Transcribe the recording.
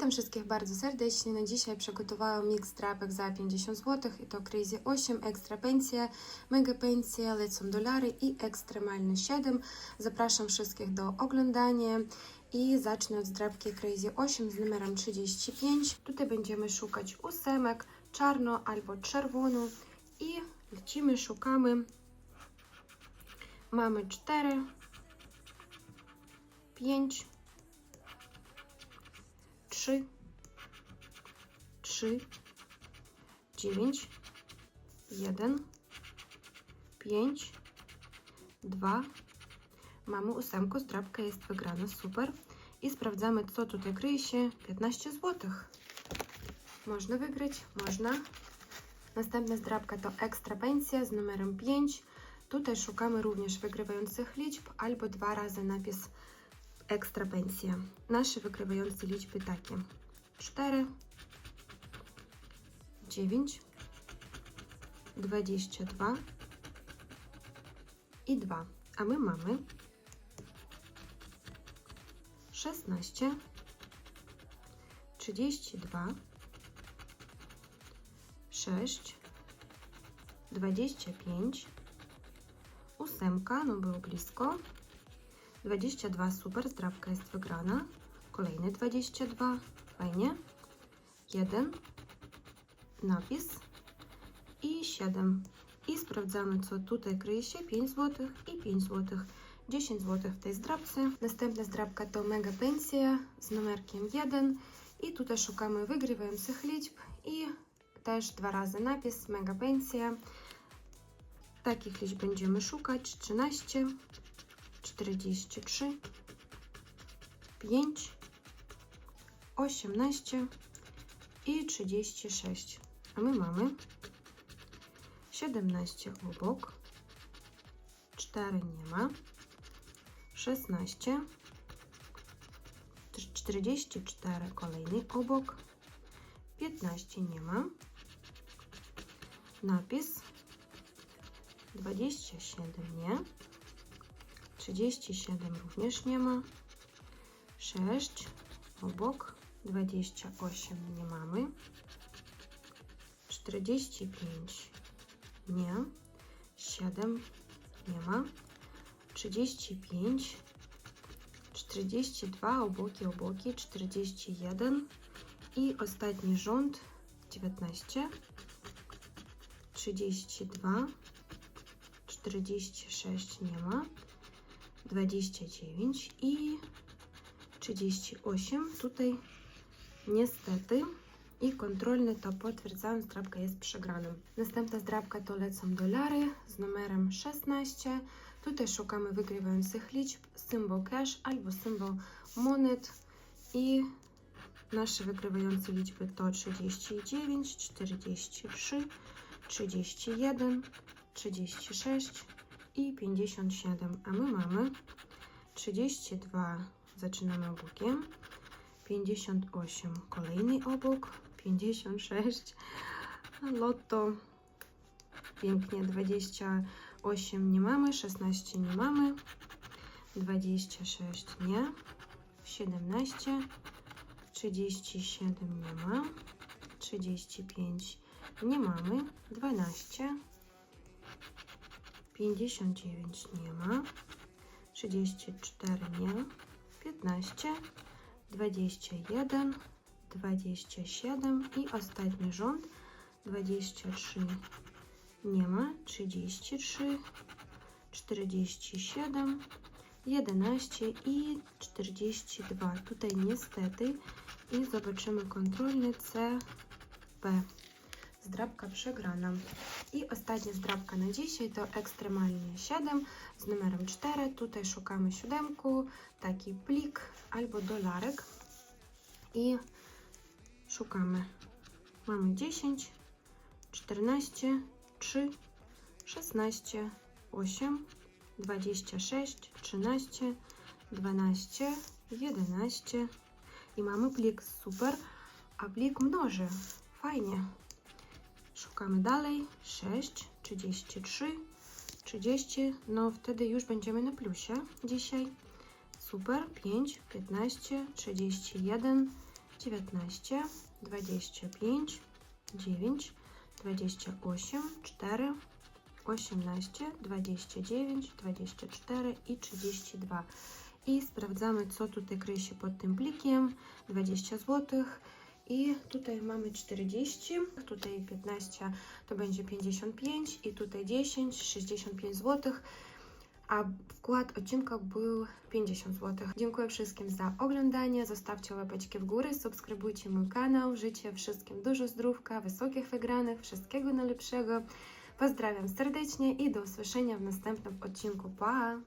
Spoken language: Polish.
Witam wszystkich bardzo serdecznie. Na dzisiaj przygotowałam miks drapek za 50 zł. I to Crazy 8, Ekstra Pensja, Mega Pensja, Lecą Dolary i Ekstremalny 7. Zapraszam wszystkich do oglądania. I zacznę od drapki Crazy 8 z numerem 35. Tutaj będziemy szukać ósemek, czarno albo czerwoną. I lecimy, szukamy. Mamy 4, 5, 3, 3, 9, 1, 5, 2. Mamy ósemkę, zdrabka jest wygrana, super. I sprawdzamy, co tutaj kryje się. 15 zł. Można wygrać, można. Następna zdrabka to ekstra pensja z numerem 5. Tutaj szukamy również wygrywających liczb albo dwa razy napis ekstra pensja. Nasze wygrywające liczby takie 4, 9, 22 i 2. A my mamy 16, 32, 6, 25, ósemka, no było blisko, 22 super, zdrabka jest wygrana. Kolejny 22, fajnie. 1, napis i 7. I sprawdzamy, co tutaj kryje się. 5 zł i 5 zł. 10 zł w tej zdrabce. Następna zdrabka to Mega Pensja z numerkiem 1. I tutaj szukamy wygrywających liczb i też dwa razy napis Mega Pensja. Takich liczb będziemy szukać. 13, 43, 5, 18 i 36. A my mamy 17 obok, 4 nie ma, 16, 44 kolejny obok, 15 nie ma, napis 27 nie, 37 również nie ma. 6 obok. 28 nie mamy. 45 nie. 7 nie ma. 35 42 oboki, oboki, 41 i ostatni rząd 19 32 46 nie ma 29 i 38. Tutaj niestety i kontrolny to potwierdzam, zdrabka jest przegrana. Następna zdrabka to lecą dolary z numerem 16. Tutaj szukamy wygrywających liczb, symbol cash albo symbol monet i nasze wygrywające liczby to 39, 43, 31, 36, i 57, a my mamy 32, zaczynamy obokiem, 58, kolejny obok, 56, lotto, pięknie, 28 nie mamy, 16 nie mamy, 26 nie, 17, 37 nie ma, 35 nie mamy, 12, 59 nie ma, 34 nie, 15, 21, 27 i ostatni rząd 23 nie ma, 33, 47, 11 i 42. Tutaj niestety i zobaczymy kontrolny CP. Zdrabka przegrana. I ostatnia zdrabka na dzisiaj to ekstremalnie 7 z numerem 4. Tutaj szukamy siódemku, taki plik albo dolarek. I szukamy. Mamy 10, 14, 3, 16, 8, 26, 13, 12, 11 i mamy plik super, a plik mnoży. Fajnie. Szukamy dalej. 6, 33, 30. No wtedy już będziemy na plusie dzisiaj. Super. 5, 15, 31, 19, 25, 9, 28, 4, 18, 29, 24 i 32. I sprawdzamy, co tutaj kryje się pod tym plikiem. 20 zł. I tutaj mamy 40, tutaj 15 to będzie 55 i tutaj 10, 65 zł. A wkład odcinka był 50 zł. Dziękuję wszystkim za oglądanie. Zostawcie łapeczki w górę, subskrybujcie mój kanał. Życzę wszystkim dużo zdrówka, wysokich wygranych, wszystkiego najlepszego. Pozdrawiam serdecznie i do usłyszenia w następnym odcinku. Pa!